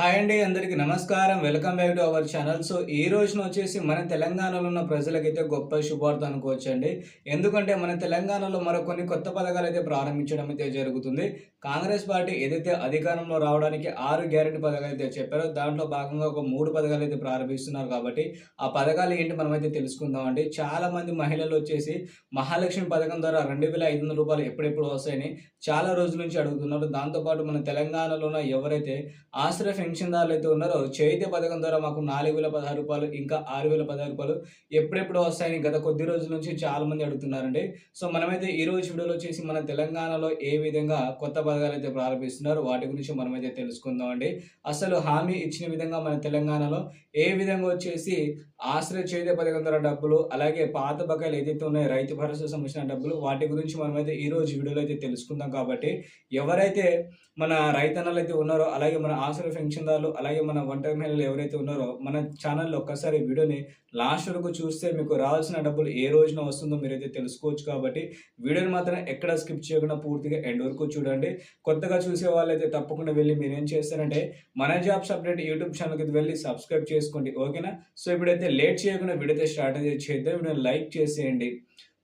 Hi అండి అందరికీ నమస్కారం. Welcome back to our channel. So ఈ రోజున వచ్చేసి మన తెలంగాణలో ఉన్న ప్రజలకైతే గొప్ప శుభార్త అనుకోవచ్చండి. ఎందుకంటే మన తెలంగాణలో మరో కొన్ని కొత్త పథకాలు అయితే ప్రారంభించడం అయితే జరుగుతుంది. కాంగ్రెస్ పార్టీ ఏదైతే అధికారంలో రావడానికి ఆరు గ్యారెంటీ పథకాలు అయితే చెప్పారో దాంట్లో భాగంగా ఒక మూడు పథకాలు అయితే ప్రారంభిస్తున్నారు కాబట్టి ఆ పథకాలు ఏంటి మనమైతే తెలుసుకుందామండి. చాలా మంది మహిళలు వచ్చేసి మహాలక్ష్మి పథకం ద్వారా రెండు వేల ఐదు వందల రూపాయలు ఎప్పుడెప్పుడు వస్తాయని చాలా రోజుల నుంచి అడుగుతున్నారు. దాంతోపాటు మన తెలంగాణలో ఉన్న ఎవరైతే ఆశ్రయ పెన్షన్దారులు అయితే ఉన్నారో చైత్య పథకం ద్వారా మాకు నాలుగు వేల పదహారు రూపాయలు ఇంకా ఆరు వేల పదహారు రూపాయలు ఎప్పుడెప్పుడు వస్తాయని గత కొద్ది రోజుల నుంచి చాలా మంది అడుగుతున్నారండి. సో మనమైతే ఈ రోజు వీడియోలో వచ్చేసి మన తెలంగాణలో ఏ విధంగా కొత్త పథకాలు అయితే ప్రారంభిస్తున్నారు వాటి గురించి మనమైతే తెలుసుకుందాం అండి అసలు హామీ ఇచ్చిన విధంగా మన తెలంగాణలో ఏ విధంగా వచ్చేసి ఆశ్రయ చేత పథకం ద్వారా డబ్బులు అలాగే పాత బకాయిలు ఏదైతే ఉన్నాయో రైతు భరోసా సంబంధించిన డబ్బులు వాటి గురించి మనమైతే ఈ రోజు వీడియోలో అయితే తెలుసుకుందాం కాబట్టి ఎవరైతే మన రైతన్నలు అయితే ఉన్నారో అలాగే మన ఆశ్రయ పెన్షన్దారులు అలాగే మన ఒంటరి మహిళలు ఎవరైతే ఉన్నారో మన ఛానల్లో ఒక్కసారి వీడియోని లాస్ట్ వరకు చూస్తే మీకు రావాల్సిన డబ్బులు ఏ రోజున వస్తుందో మీరైతే తెలుసుకోవచ్చు కాబట్టి వీడియోని మాత్రం ఎక్కడ స్కిప్ చేయకుండా పూర్తిగా ఎండ్ వరకు చూడండి. కొత్తగా చూసే వాళ్ళైతే తప్పకుండా వెళ్ళి మీరు ఏం చేస్తారంటే మన జాబ్స్ అప్డేట్ యూట్యూబ్ ఛానల్కి వెళ్ళి సబ్స్క్రైబ్ చేసుకోండి. ఓకేనా సో ఇప్పుడైతే లేట్ చేయకుండా వీడియో స్టార్ట్ చేద్దాం. వీడియో లైక్ చేసేయండి.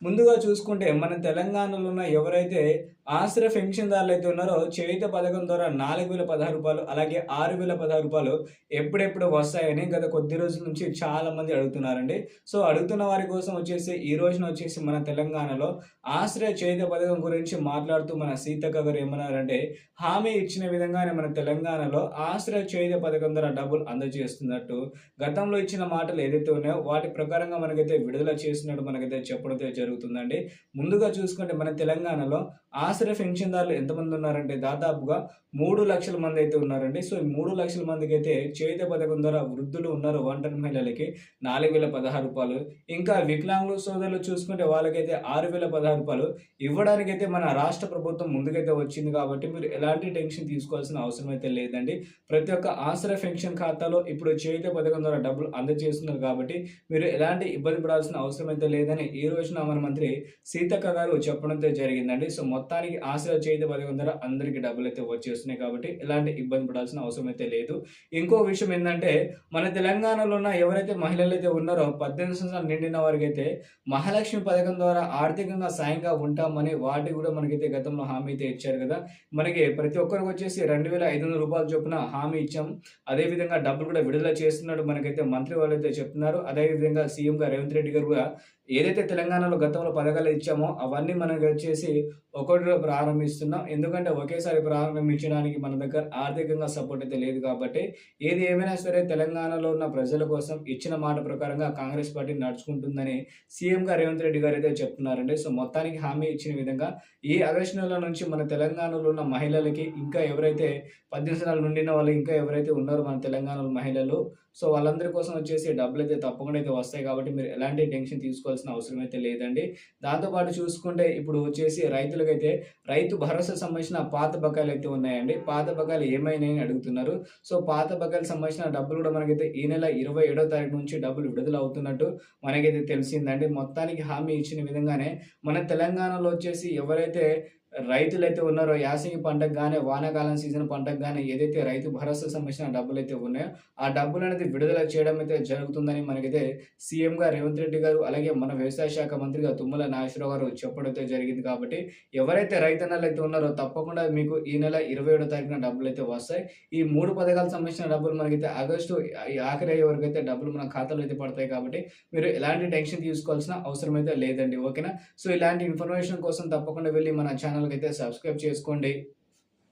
ముందుగా చూసుకుంటే మన తెలంగాణలో ఉన్న ఎవరైతే ఆశ్రయ పెన్షన్దారులు అయితే ఉన్నారో చేయుత పథకం ద్వారా నాలుగు వేల పదహారు రూపాయలు అలాగే ఆరు వేల పదహారు రూపాయలు ఎప్పుడెప్పుడు వస్తాయని గత కొద్ది రోజుల నుంచి చాలా మంది అడుగుతున్నారండి. సో అడుగుతున్న వారి కోసం వచ్చేసి ఈ రోజున వచ్చేసి మన తెలంగాణలో ఆశ్రయ చేయుత పథకం గురించి మాట్లాడుతూ మన సీతక్క గారు ఏమన్నారంటే హామీ ఇచ్చిన విధంగానే మన తెలంగాణలో ఆశ్రయ చేయుత పథకం ద్వారా డబ్బులు అందజేస్తున్నట్టు గతంలో ఇచ్చిన మాటలు ఏదైతే ఉన్నాయో వాటి ప్రకారంగా మనకైతే విడుదల చేసినట్టు మనకైతే చెప్పడం అయితే జరుగుతుందండి. ముందుగా చూసుకుంటే మన తెలంగాణలో ఆశ్రయ పెన్షన్దారులు ఎంతమంది ఉన్నారంటే దాదాపుగా మూడు లక్షల మంది అయితే ఉన్నారండి. సో ఈ మూడు లక్షల మందికి అయితే చేత పథకం ద్వారా వృద్ధులు ఉన్నారు. ఒంటరి మహిళలకి నాలుగు వేల పదహారు రూపాయలు. ఇంకా వికలాంగులు సోదరులు చూసుకుంటే వాళ్ళకైతే ఆరు వేల పదహారు రూపాయలు. ఇవ్వడానికైతే మన రాష్ట్ర ప్రభుత్వం ముందుకైతే వచ్చింది కాబట్టి మీరు ఎలాంటి టెన్షన్ తీసుకోవాల్సిన అవసరం అయితే లేదండి. ప్రతి ఒక్క ఆశ్రయ పెన్షన్ ఖాతాలో ఇప్పుడు చేత పథకం ద్వారా డబ్బులు అందజేస్తున్నారు కాబట్టి మీరు ఎలాంటి ఇబ్బంది పడాల్సిన అవసరం అయితే లేదని ఈ రోజున మన మంత్రి సీతక్క గారు చెప్పడంతో జరిగిందండి. సో మొత్తానికి ఆశ్రయ చేతి పథకం ద్వారా అందరికీ డబ్బులు అయితే వచ్చేస్తున్నాయి కాబట్టి ఎలాంటి ఇబ్బంది పడాల్సిన అవసరం అయితే లేదు. ఇంకో విషయం ఏంటంటే మన తెలంగాణలో ఉన్న ఎవరైతే మహిళలు అయితే ఉన్నారో పద్దెనిమిది సంవత్సరాలు నిండిన వారికి అయితే మహాలక్ష్మి పథకం ద్వారా ఆర్థికంగా సాయంగా ఉంటామని వాటి కూడా మనకైతే గతంలో హామీ అయితే ఇచ్చారు కదా. మనకి ప్రతి ఒక్కరికి వచ్చేసి రెండు వేల ఐదు వందల రూపాయలు చొప్పున హామీ ఇచ్చాం. అదేవిధంగా డబ్బులు కూడా విడుదల చేస్తున్నట్టు మనకైతే మంత్రి వాళ్ళు అయితే చెప్తున్నారు. అదేవిధంగా సీఎంగా రేవంత్ రెడ్డి గారు కూడా ఏదైతే తెలంగాణలో గతంలో పథకాలు ఇచ్చామో అవన్నీ మనకి వచ్చేసి ఒకటి ప్రారంభిస్తున్నాం ఎందుకంటే ఒకేసారి ప్రారంభించడానికి మన దగ్గర ఆర్థికంగా సపోర్ట్ అయితే లేదు కాబట్టి ఏది ఏమైనా సరే తెలంగాణలో ఉన్న ప్రజల కోసం ఇచ్చిన మాట ప్రకారంగా కాంగ్రెస్ పార్టీ నడుచుకుంటుందని సీఎంగా రేవంత్ రెడ్డి గారు అయితే చెప్తున్నారండి. సో మొత్తానికి హామీ ఇచ్చిన విధంగా ఈ ఆగస్టు నెల నుంచి మన తెలంగాణలో ఉన్న మహిళలకి ఇంకా ఎవరైతే పద్దెనిమిది సంవత్సరాలు వాళ్ళు ఇంకా ఎవరైతే ఉన్నారో మన తెలంగాణలో మహిళలు సో వాళ్ళందరి కోసం వచ్చేసి డబ్బులు అయితే తప్పకుండా అయితే వస్తాయి కాబట్టి మీరు ఎలాంటి టెన్షన్ తీసుకోవాల్సిన అవసరం అయితే లేదండి. దాంతోపాటు చూసుకుంటే ఇప్పుడు వచ్చేసి రైతులకైతే రైతు భరోసా సంబంధించిన పాత బకాయిలు అయితే ఉన్నాయండి. పాత బకాయిలు ఏమైనాయని అడుగుతున్నారు. సో పాత బకాయిలు సంబంధించిన డబ్బులు కూడా మనకైతే ఈ నెల ఇరవై ఏడో తారీఖు నుంచి డబ్బులు విడుదల అవుతున్నట్టు మనకైతే తెలిసిందండి. మొత్తానికి హామీ ఇచ్చిన విధంగానే మన తెలంగాణలో వచ్చేసి ఎవరైతే రైతులు అయితే ఉన్నారో యాసంగి పంటకు కానీ వానాకాలం సీజన్ పంటకు కానీ ఏదైతే రైతు భరోసా సంబంధించిన డబ్బులు అయితే ఉన్నాయో ఆ డబ్బులు అనేది విడుదల చేయడం అయితే జరుగుతుందని మనకైతే సీఎంగా రేవంత్ రెడ్డి గారు అలాగే మన వ్యవసాయ శాఖ మంత్రిగా తుమ్మల నాగేశ్వరరావు గారు చెప్పడం అయితే జరిగింది కాబట్టి ఎవరైతే రైతన్నలు అయితే ఉన్నారో తప్పకుండా మీకు ఈ నెల ఇరవై ఏడో తారీఖున డబ్బులు అయితే వస్తాయి. ఈ మూడు పథకాలకు సంబంధించిన డబ్బులు మనకైతే ఆగస్టు ఆఖరి అయ్యే వరకు అయితే డబ్బులు మన ఖాతాలో అయితే పడతాయి కాబట్టి మీరు ఎలాంటి టెన్షన్ తీసుకోవాల్సిన అవసరం అయితే లేదండి ఓకేనా? సో ఇలాంటి ఇన్ఫర్మేషన్ కోసం తప్పకుండా వెళ్ళి మన ఛానల్ ఛానల్కి అయితే సబ్స్క్రైబ్ చేసుకోండి.